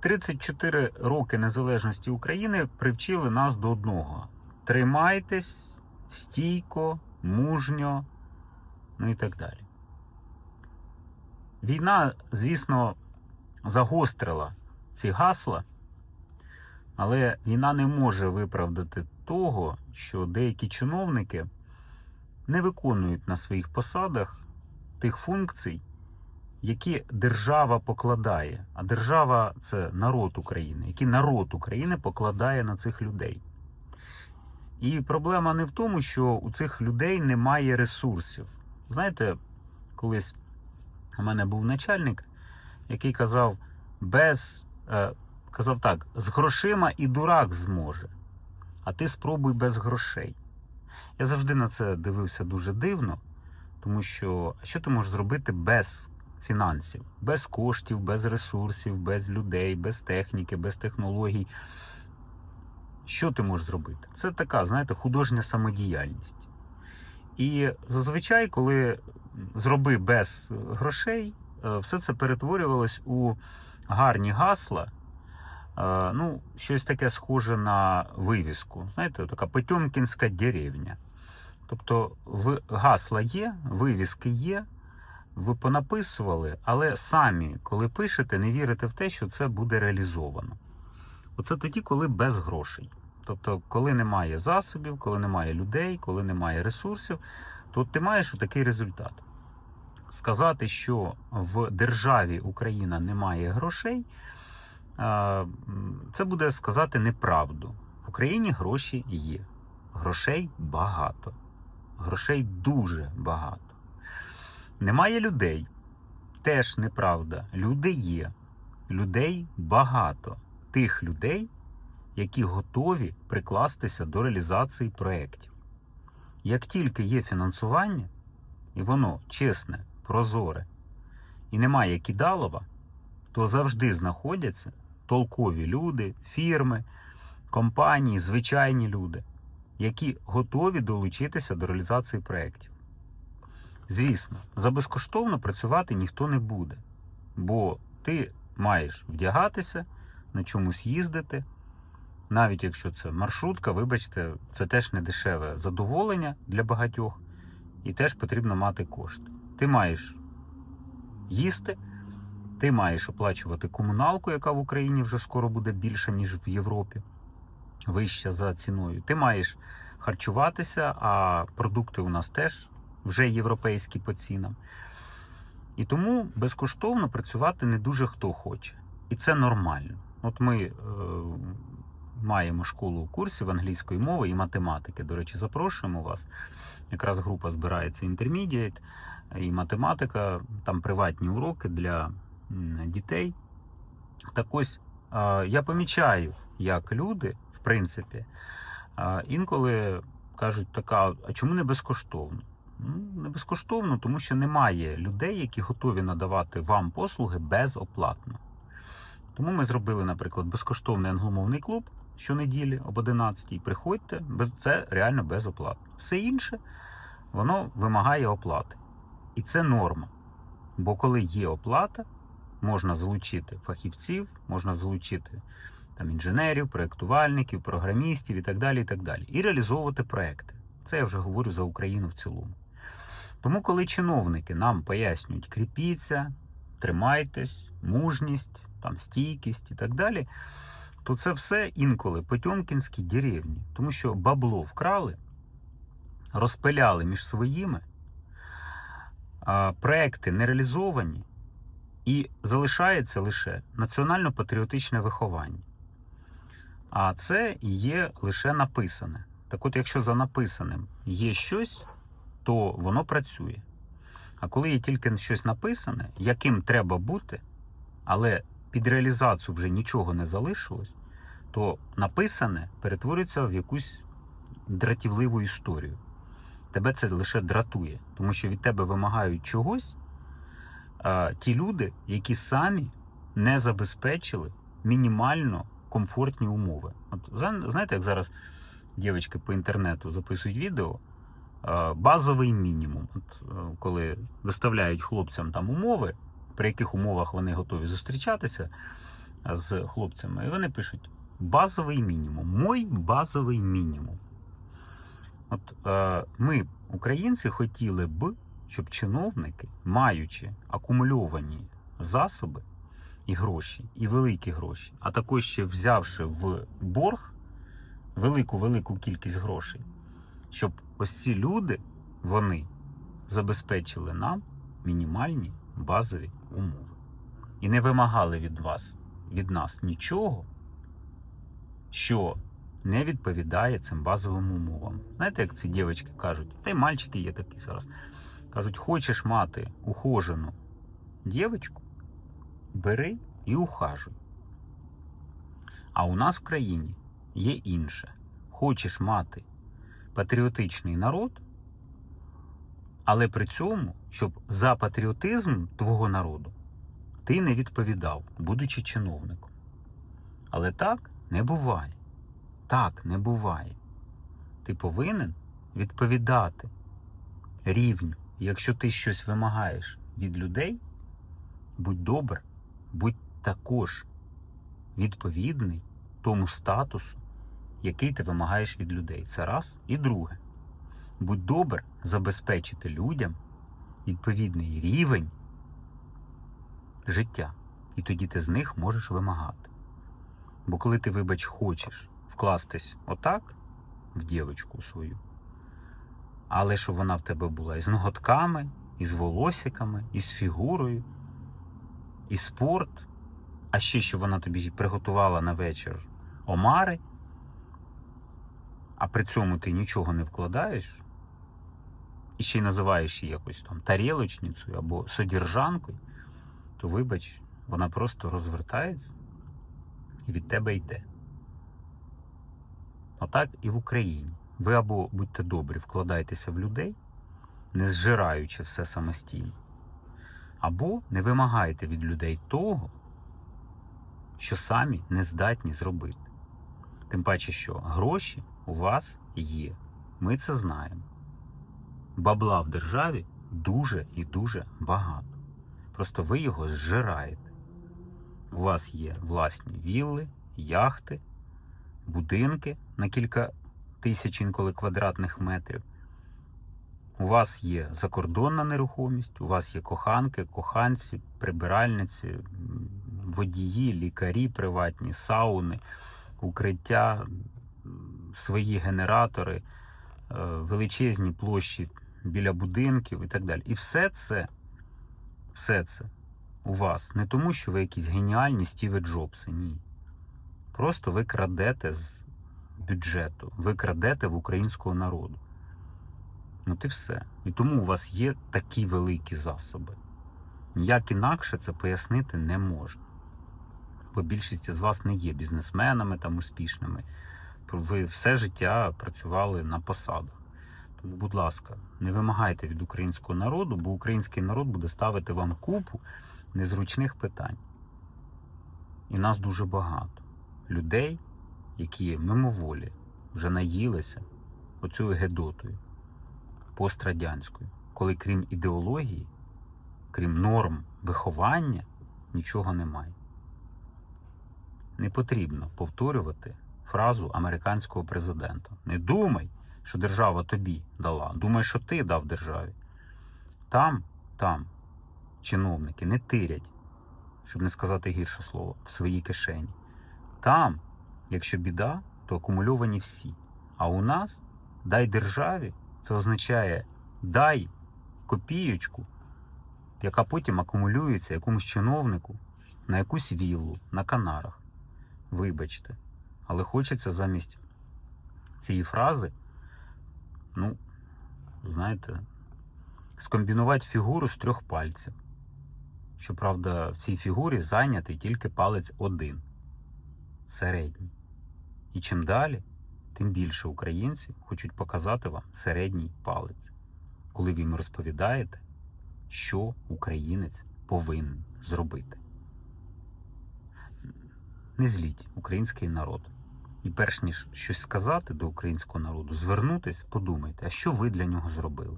34 роки незалежності України привчили нас до одного: тримайтесь стійко, мужньо, ну і так далі. Війна, звісно, загострила ці гасла, але війна не може виправдати того, що деякі чиновники не виконують на своїх посадах тих функцій, які держава покладає. А держава це народ України, який народ України покладає на цих людей. І проблема не в тому, що у цих людей немає ресурсів. Знаєте, колись у мене був начальник, який казав, без, е, казав так, з грошима і дурак зможе, а ти спробуй без грошей. Я завжди на це дивився дуже дивно, тому що що ти можеш зробити без фінансів, без коштів, без ресурсів, без людей, без техніки, без технологій? Що ти можеш зробити? Це така, знаєте, художня самодіяльність. І зазвичай, коли зроби без грошей, е, все це перетворювалось у гарні гасла. е, Ну, щось таке схоже на вивіску. Знаєте, така Потьомкінська деревня. Тобто, гасла є, вивіски є, ви понаписували, але самі, коли пишете, не вірите в те, що це буде реалізовано. Оце тоді, коли без грошей. Тобто, коли немає засобів, коли немає людей, коли немає ресурсів, то ти маєш такий результат. Сказати, що в державі Україна немає грошей, це буде сказати неправду. В Україні гроші є. Грошей багато. Грошей дуже багато. Немає людей. Теж неправда. Люди є. Людей багато. Тих людей, які готові прикластися до реалізації проєктів. Як тільки є фінансування, і воно чесне, прозоре, і немає кидалова, то завжди знаходяться толкові люди, фірми, компанії, звичайні люди, які готові долучитися до реалізації проєктів. Звісно, за безкоштовно працювати ніхто не буде, бо ти маєш вдягатися, на чомусь їздити. Навіть якщо це маршрутка, вибачте, це теж не дешеве задоволення для багатьох, і теж потрібно мати кошти. Ти маєш їсти, ти маєш оплачувати комуналку, яка в Україні вже скоро буде більша, ніж в Європі, вища за ціною. Ти маєш харчуватися, а продукти у нас теж вже європейські по цінам. І тому безкоштовно працювати не дуже хто хоче. І це нормально. От ми е, маємо школу курсів англійської мови і математики. До речі, запрошуємо вас. Якраз група збирається інтермідієт і математика, там приватні уроки для дітей. Так ось е, я помічаю, як люди, в принципі, е, інколи кажуть, така, а чому не безкоштовно? Ну, не безкоштовно, тому що немає людей, які готові надавати вам послуги безоплатно. Тому ми зробили, наприклад, безкоштовний англомовний клуб щонеділі об 11 Приходьте, це реально безоплатно. Все інше воно вимагає оплати. І це норма. Бо коли є оплата, можна залучити фахівців, можна залучити там, інженерів, проєктувальників, програмістів і так далі. І так далі. І реалізовувати проекти. Це я вже говорю за Україну в цілому. Тому, коли чиновники нам пояснюють, кріпіться, тримайтесь, мужність, там, стійкість і так далі, то це все інколи потьомкінські деревні. Тому що бабло вкрали, розпиляли між своїми, проекти не реалізовані, і залишається лише національно-патріотичне виховання. А це є лише написане. Так от, якщо за написаним є щось, то воно працює. А коли є тільки щось написане, яким треба бути, але під реалізацію вже нічого не залишилось, то написане перетворюється в якусь дратівливу історію. Тебе це лише дратує, тому що від тебе вимагають чогось а, ті люди, які самі не забезпечили мінімально комфортні умови. От знаєте, як зараз дівчатки по інтернету записують відео, базовий мінімум. От, е, коли виставляють хлопцям там умови, при яких умовах вони готові зустрічатися, з хлопцями, і вони пишуть: базовий мінімум. Мой базовий мінімум. От е, ми, українці, хотіли б, щоб чиновники, маючи акумульовані засоби і гроші, і великі гроші, а також ще взявши в борг велику-велику кількість грошей, щоб ось ці люди, вони забезпечили нам мінімальні базові умови. І не вимагали від вас, від нас нічого, що не відповідає цим базовим умовам. Знаєте, як ці дівчатки кажуть, та й мальчики є такі зараз. Кажуть, хочеш мати ухожену дівчинку, бери і ухажуй. А у нас в країні є інше. Хочеш мати патріотичний народ, але при цьому, щоб за патріотизм твого народу ти не відповідав, будучи чиновником. Але так не буває. Так не буває. Ти повинен відповідати рівню. Якщо ти щось вимагаєш від людей, будь добр, будь також відповідний тому статусу, який ти вимагаєш від людей. Це раз. І друге. Будь добр забезпечити людям відповідний рівень життя. І тоді ти з них можеш вимагати. Бо коли ти, вибач, хочеш вкластись отак в дівочку свою, але щоб вона в тебе була із ноготками, із волосиками, із фігурою, і спорт, а ще що вона тобі приготувала на вечір омари, а при цьому ти нічого не вкладаєш, і ще й називаєш її якось там тарілочницею або содержанкою, то вибач, вона просто розвертається і від тебе йде. Отак і в Україні. Ви або будьте добрі, вкладайтеся в людей, не зжираючи все самостійно, або не вимагайте від людей того, що самі не здатні зробити. Тим паче, що гроші у вас є. Ми це знаємо. Бабла в державі дуже і дуже багато. Просто ви його зжираєте. У вас є власні вілли, яхти, будинки на кілька тисяч інколи квадратних метрів. У вас є закордонна нерухомість, у вас є коханки, коханці, прибиральниці, водії, лікарі приватні, сауни, укриття, свої генератори, е, величезні площі біля будинків і так далі. І все це, все це у вас не тому, що ви якісь геніальні Стіви Джобси, ні. Просто ви крадете з бюджету, ви крадете в українського народу. Ну і все. І тому у вас є такі великі засоби. Ніяк інакше це пояснити не можна. Бо більшість з вас не є бізнесменами там успішними. Ви все життя працювали на посадах. Тому, будь ласка, не вимагайте від українського народу, бо український народ буде ставити вам купу незручних питань. І нас дуже багато. Людей, які мимоволі вже наїлися оцю гедотою пострадянською, коли крім ідеології, крім норм виховання, нічого немає. Не потрібно повторювати фразу американського президента. Не думай, що держава тобі дала. Думай, що ти дав державі. Там, там чиновники не тирять, щоб не сказати гірше слово, в своїй кишені. Там, якщо біда, то акумульовані всі. А у нас дай державі це означає дай копієчку, яка потім акумулюється якомусь чиновнику на якусь віллу на Канарах. Вибачте. Але хочеться замість цієї фрази, ну, знаєте, скомбінувати фігуру з трьох пальців. Щоправда, в цій фігурі зайнятий тільки палець один середній. І чим далі, тим більше українців хочуть показати вам середній палець, коли ви їм розповідаєте, що українець повинен зробити. Не зліть український народ. І перш ніж щось сказати до українського народу, звернутись, подумайте, а що ви для нього зробили?